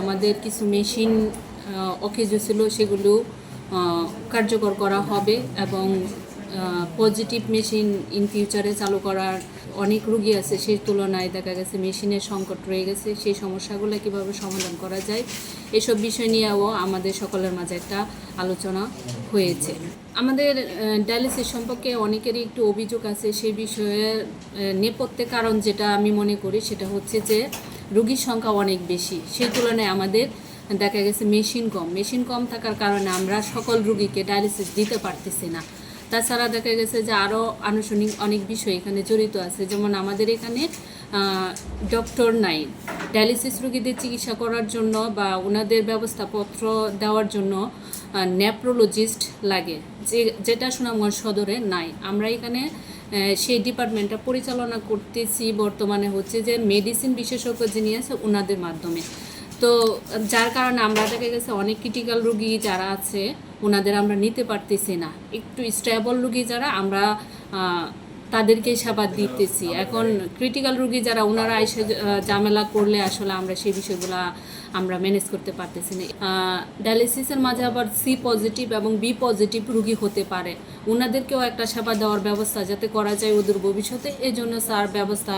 আমাদের কিছু মেশিন অকেজো ছিল সেগুলো কার্যকর করা হবে এবং পজিটিভ মেশিন ইন ফিউচারে চালু করার অনেক রুগী আছে, সেই তুলনায় দেখা গেছে মেশিনের সংকট রয়ে গেছে, সেই সমস্যাগুলো কীভাবে সমাধান করা যায়, এসব বিষয় নিয়েও আমাদের সকলের মাঝে একটা আলোচনা হয়েছে। আমাদের ডায়ালিসিস সম্পর্কে অনেকেরই একটু অভিযোগ আছে, সেই বিষয়ে নেপথ্যে কারণ যেটা আমি মনে করি সেটা হচ্ছে যে রুগীর সংখ্যা অনেক বেশি, সেই তুলনায় আমাদের দেখা গেছে মেশিন কম। মেশিন কম থাকার কারণে আমরা সকল রুগীকে ডায়ালিসিস দিতে পারতেছি না। তাছাড়া দেখা গেছে যে আরও আনুষঙ্গিক অনেক বিষয় এখানে জড়িত আছে। যেমন আমাদের এখানে ডক্টর নাই। ডায়ালিসিস রুগীদের চিকিৎসা করার জন্য বা ওনাদের ব্যবস্থাপত্র দেওয়ার জন্য নেপ্রোলজিস্ট লাগে। যে, যেটা সুনামগঞ্জ সদরে নাই। আমরা এখানে সেই ডিপার্টমেন্টটা পরিচালনা করতেছি বর্তমানে হচ্ছে যে মেডিসিন বিশেষজ্ঞ যিনি আছে ওনাদের মাধ্যমে। তো যার কারণে আমরা দেখা গেছে অনেক ক্রিটিক্যাল রুগী যারা আছে ওনাদের আমরা নিতে পারতেছি না। একটু স্টেবল রুগী যারা আমরা আহ, তাদেরকে সেবা দিতেছি। এখন ক্রিটিক্যাল রুগী যারা ওনারা এসে ঝামেলা করলে আসলে আমরা সেই বিষয়গুলো আমরা ম্যানেজ করতে পারতেছি না। ডায়ালিসিসের মাঝে আবার সি পজিটিভ এবং বি পজিটিভ রুগী হতে পারে। ওনাদেরকেও একটা সেবা দেওয়ার ব্যবস্থা যাতে করা যায় ওদের ভবিষ্যতে। এই জন্য স্যার ব্যবস্থা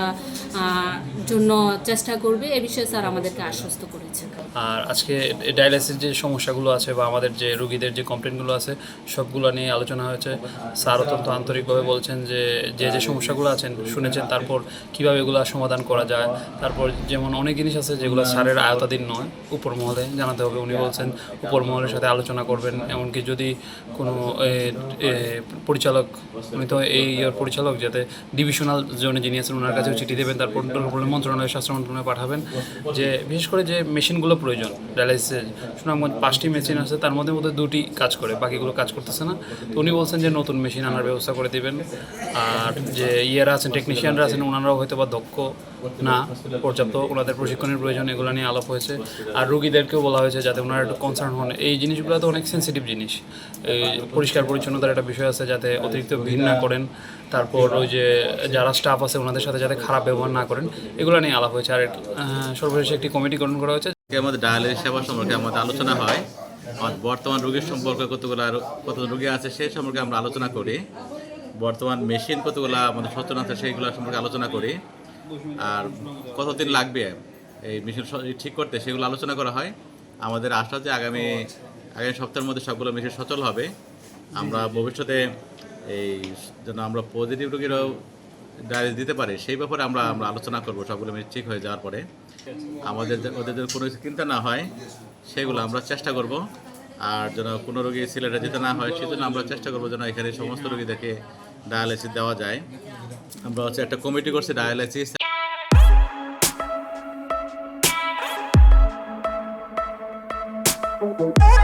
জন্য চেষ্টা করবে। এ বিষয়ে স্যার আমাদেরকে আশ্বস্ত করেছে আর আজকে ডায়ালিসিস যে সমস্যাগুলো আছে বা আমাদের যে রুগীদের যে কমপ্লেনগুলো আছে সবগুলো নিয়ে আলোচনা হয়েছে। স্যার অত্যন্ত আন্তরিকভাবে বলছেন যে যে যে সমস্যাগুলো আছেন, শুনেছেন, তারপর কীভাবে এগুলো সমাধান করা যায়, তারপর যেমন অনেক জিনিস আছে যেগুলো স্যারের আয়তাধীন নয় উপর মহলে জানাতে হবে। উনি বলছেন উপর মহলের সাথে আলোচনা করবেন, এমনকি যদি কোনো পরিচালক, উনি তো এই ইয়ার পরিচালক যাতে ডিভিশনাল জোনে যিনি আছেন, ওনার কাছেও চিঠি দেবেন, তারপর মন্ত্রণালয়, স্বাস্থ্য মন্ত্রণালয়ে পাঠাবেন যে, বিশেষ করে যে মেশিনগুলো প্রয়োজন, ডায়ালাইসিসের। সুনামগঞ্জ পাঁচটি মেশিন আছে, তার মধ্যে মধ্যে দুটি কাজ করে, বাকিগুলো কাজ করতেছে না। তো উনি বলছেন যে, নতুন মেশিন আনার ব্যবস্থা করে দেবেন। আর যে ইয়েরা আছেন টেকনিশিয়ানরা আছেন ওনারাও হয়তো বা দক্ষ না পর্যাপ্ত ওনাদের প্রশিক্ষণের প্রয়োজন এগুলো নিয়ে আলাপ হয়েছে। আর রুগীদেরকেও বলা হয়েছে যাতে ওনারা একটু কনসার্ন হন। এই জিনিসগুলো তো অনেক সেন্সিটিভ জিনিস। এই পরিষ্কার পরিচ্ছন্নতার একটা বিষয় আছে যাতে অতিরিক্ত ভিড় না করেন। তারপর ওই যে যারা স্টাফ আছে ওনাদের সাথে যাতে খারাপ ব্যবহার না করেন এগুলো নিয়ে আলাপ হয়েছে। আর সর্বশেষে একটি কমিটি গঠন করা হয়েছে। আমাদের ডায়ালিসিস সেবা সম্পর্কে আমাদের আলোচনা হয়। আর বর্তমান রোগীর সম্পর্কে কতগুলো আর কত রোগী আছে সেই সম্পর্কে আমরা আলোচনা করি। বর্তমান মেশিন কতগুলো আমাদের সচেতন আছে সেইগুলো সম্পর্কে আলোচনা করি। আর কতদিন লাগবে এই মেশিন ঠিক করতে সেগুলো আলোচনা করা হয়। আমাদের আশা যে আগামী আগামী সপ্তাহের মধ্যে সবগুলো মেশিন সচল হবে। আমরা ভবিষ্যতে এই যেন আমরা পজিটিভ রোগীরাও ডায়ালিস দিতে পারি, সেই ব্যাপারে আমরা আমরা আলোচনা করব, সবগুলো মেশিন ঠিক হয়ে যাওয়ার পরে। আমাদের ওদের যেন কোনো কিছু চিন্তা না হয়, সেগুলো আমরা চেষ্টা করব। আর যেন কোনো রোগী সিলেটে যেতে না হয়, সেজন্য আমরা চেষ্টা করব যেন এখানে সমস্ত রোগীদেরকে ডায়ালিসিস দেওয়া যায়। আমরা হচ্ছে একটা কমিটি করছি ডায়ালাইসিস। ডায়ালিসিস